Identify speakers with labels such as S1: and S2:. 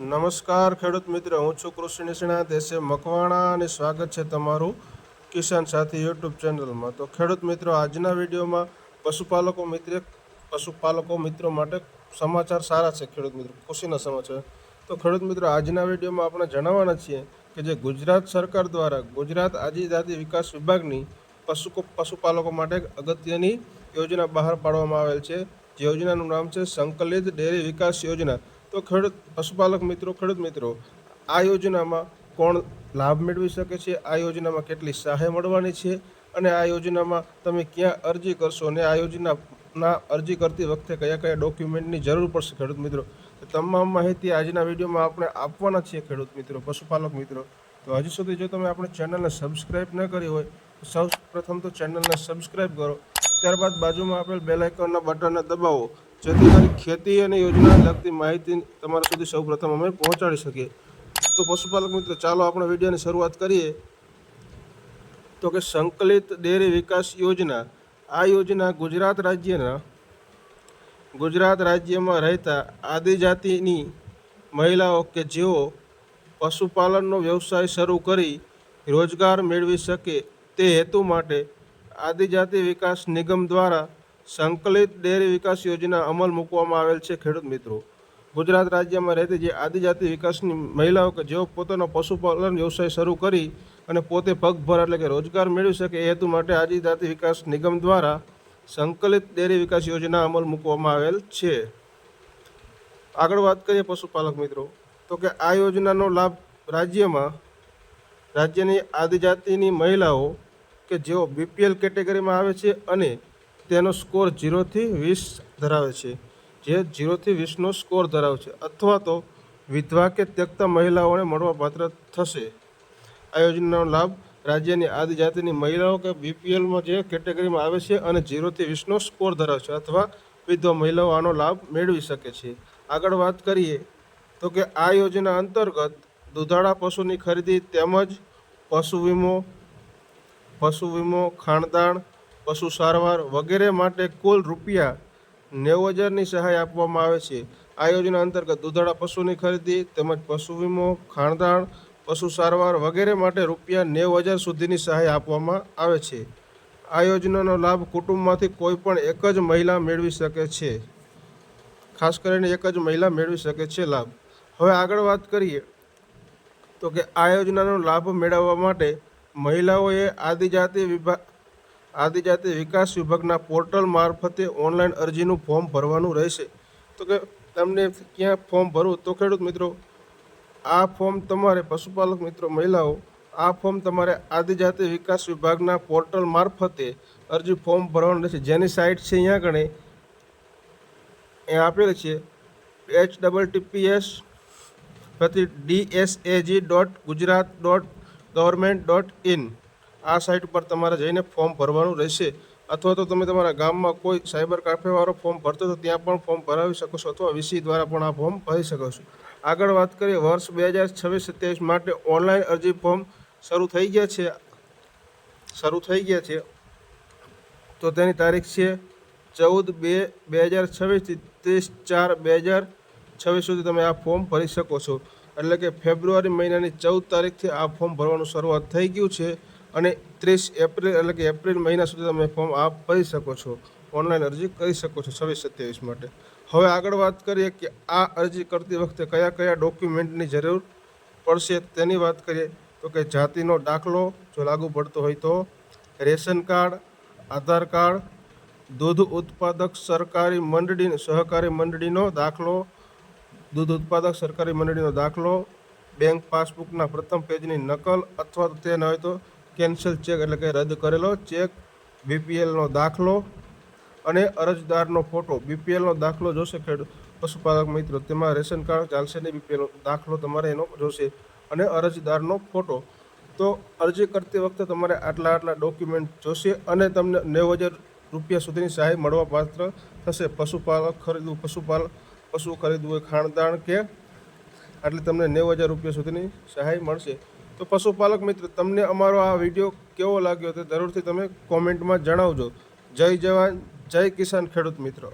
S1: નમસ્કાર ખેડૂત મિત્ર, હું છું કૃષિ નિષ્ણાત, એસે. મકવાણા અને સ્વાગત છે તમારું કિસાન સાથી યુટ્યુબ ચેનલમાં. તો ખેડૂત મિત્રો, આજના વિડીયોમાં પશુપાલકો મિત્ર, પશુપાલકો મિત્રો માટે સમાચાર સારા છે ખેડૂત મિત્રો, ખુશીના સમાચાર. તો ખેડૂત મિત્રો, આજના વિડીયોમાં આપણે જણાવવાના છીએ કે જે ગુજરાત સરકાર દ્વારા ગુજરાત આદિજાતિ વિકાસ વિભાગની પશુ પશુપાલકો માટે અગત્યની યોજના બહાર પાડવામાં આવેલ છે. જે યોજનાનું નામ છે સંકલિત ડેરી વિકાસ યોજના. તો ખેડૂત પશુપાલક મિત્રો, ખેડૂત મિત્રો, આ યોજનામાં કોણ લાભ મેળવી શકે છે? આ યોજનામાં કેટલી સહાય મળવાની છે? અને આ યોજનામાં તમે ક્યાં અરજી કરશો? અને આ યોજનાના અરજી કરતી વખતે કયા કયા ડોક્યુમેન્ટની જરૂર પડશે ખેડૂત મિત્રો? તમામ માહિતી આજના વિડીયોમાં આપણે આપવાના છીએ ખેડૂત મિત્રો, પશુપાલક મિત્રો. તો હજી સુધી જો તમે આપણે ચેનલને સબસ્ક્રાઈબ ન કરી હોય, તો સૌ પ્રથમ તો ચેનલને સબસ્ક્રાઈબ કરો. ત્યારબાદ બાજુમાં આપેલ બેલ આઇકોનના બટનને દબાવો. જેથી ખેતી અને યોજનાને લગતી માહિતી તમારા સુધી સૌ પ્રથમ અમે પહોંચાડી શકીએ. તો પશુપાલક મિત્રો, ચાલો આપણે વિડીયોની શરૂઆત કરીએ. તો કે સંકલિત ડેરી વિકાસ યોજના, આ યોજના ગુજરાત રાજ્યના, ગુજરાત રાજ્યમાં રહેતા આદિજાતિની મહિલાઓ કે જેઓ પશુપાલનનો વ્યવસાય શરૂ કરી રોજગાર મેળવી શકે તે હેતુ માટે આદિજાતિ વિકાસ નિગમ દ્વારા સંકલિત ડેરી વિકાસ યોજના અમલ મૂકવામાં આવેલ છે, ખેડૂત મિત્રો. ગુજરાત રાજ્યમાં રહેતી જે આદિજાતિ વિકાસની મહિલાઓ કે જેઓ પોતાનો પશુપાલન વ્યવસાય શરૂ કરી અને પોતે પગભર એટલે કે રોજગાર મેળવી શકે એ હેતુ માટે આદિજાતિ વિકાસ નિગમ દ્વારા સંકલિત ડેરી વિકાસ યોજના અમલ મૂકવામાં આવેલ છે. આગળ વાત કરીએ પશુપાલક મિત્રો. તો કે આ યોજનાનો લાભ રાજ્યમાં રાજ્યની આદિજાતિની મહિલાઓ કે જેઓ બીપીએલ કેટેગરીમાં આવે છે અને તેનો સ્કોર જીરોથી વીસ ધરાવે છે. જે જીરોથી વીસનો સ્કોર ધરાવે છે. અથવા તો વિધવા કે ત્યક્ત મહિલાઓને મળવાપાત્ર થશે. આ યોજનાનો લાભ રાજ્યની આદિજાતિની મહિલાઓ કે બીપીએલમાં જે કેટેગરીમાં આવે છે અને જીરોથી વીસનો સ્કોર ધરાવે છે અથવા વિધવા મહિલાઓ આનો લાભ મેળવી શકે છે. આગળ વાત કરીએ તો કે આ યોજના અંતર્ગત દુધાળા પશુની ખરીદી તેમજ પશુ વીમો પશુ વીમો ખાણદાણ પશુ સારવાર વગેરે માટે કુલ રૂપિયા નેવું હજારની સહાય આપવામાં આવે છે. આ યોજના અંતર્ગત દૂધાળા પશુની ખરીદી તેમજ પશુ વીમો ખાણદાણ પશુ સારવાર વગેરે માટે રૂપિયા નેવું હજાર સુધીની સહાય આપવામાં આવે છે. આ યોજનાનો લાભ કુટુંબમાંથી કોઈ પણ એક જ મહિલા મેળવી શકે છે. ખાસ કરીને એક જ મહિલા મેળવી શકે છે લાભ. હવે આગળ વાત કરીએ તો કે આ યોજનાનો લાભ મેળવવા માટે મહિલાઓએ આદિજાતિ વિભાગ આદિજાતિ વિકાસ વિભાગના પોર્ટલ મારફતે ઓનલાઈન અરજીનું ફોર્મ ભરવાનું રહેશે. તો કે તમને ક્યાં ફોર્મ ભરવું તો ખેડૂત મિત્રો, આ ફોર્મ તમારે પશુપાલક મિત્રો મહિલાઓ, આ ફોર્મ તમારે આદિજાતિ વિકાસ વિભાગના પોર્ટલ મારફતે અરજી ફોર્મ ભરવાનું રહેશે. જેની સાઇટ છે અહીંયા આગળ એ આપેલ છે એચ ડબલ ટીપીએસ પછી DSAG dot Gujarat dot government dot in. આ સાઇટ ઉપર તમારે જઈને ફોર્મ ભરવાનું રહેશે. અથવા તો તમે તમારા ગામમાં કોઈ સાયબર કાફેવાળો ફોર્મ ભરતો તો ત્યાં પણ ફોર્મ ભરાવી શકો છો અથવા વીસી દ્વારા પણ આ ફોર્મ ભરી શકો છો. આગળ વાત કરીએ, વર્ષ બે હજાર છવ્વીસ સત્યાવીસ માટે ઓનલાઈન અરજી ફોર્મ શરૂ થઈ ગયા છે. શરૂ થઈ ગયા છે. તો તેની તારીખ છે ચૌદ બે બે હજાર છવ્વીસથી ત્રીસ ચાર બે હજાર છવ્વીસ સુધી તમે આ ફોર્મ ભરી શકો છો. એટલે કે ફેબ્રુઆરી મહિનાની ચૌદ તારીખથી આ ફોર્મ ભરવાનું શરૂઆત થઈ ગયું છે. અને ત્રીસ એપ્રિલ એટલે કે એપ્રિલ મહિના સુધી તમે ફોર્મ આ ભરી શકો છો. ઓનલાઈન અરજી કરી શકો છો છવ્વીસ સત્યાવીસ માટે. હવે આગળ વાત કરીએ કે આ અરજી કરતી વખતે કયા કયા ડોક્યુમેન્ટની જરૂર પડશે તેની વાત કરીએ તો કે જાતિનો દાખલો જો લાગુ પડતો હોય તો રેશન કાર્ડ, આધાર કાર્ડ, દૂધ ઉત્પાદક સરકારી મંડળી સહકારી મંડળીનો દાખલો, દૂધ ઉત્પાદક સરકારી મંડળીનો દાખલો, બેંક પાસબુકના પ્રથમ પેજની નકલ અથવા તો ન હોય તો કેન્સલ ચેક એટલે કે રદ કરેલો ચેક બીપીએલનો દાખલો અને અરજદારનો ફોટો. બીપીએલનો દાખલો જોશે ખેડૂત પશુપાલક મિત્રો. તેમાં રેશન કાર્ડ ચાલશે નહીં બીપીએલ દાખલો તમારે એનો જોશે અને અરજદારનો ફોટો. તો અરજી કરતી વખતે તમારે આટલા આટલા ડોક્યુમેન્ટ જોશે અને તમને નેવું હજાર રૂપિયા સુધીની સહાય મળવા પાત્ર થશે. પશુપાલક ખરીદવું, પશુપાલક પશુ ખરીદવું હોય ખાણદાણ કે એટલે તમને નેવું હજાર રૂપિયા સુધીની સહાય મળશે. તો પશુપાલક મિત્ર, તમને અમારો આ વીડિયો કેવો લાગ્યો તે જરૂરથી તમે કોમેન્ટમાં જણાવજો. જય જવાન, જય કિસાન ખેડૂત મિત્રો.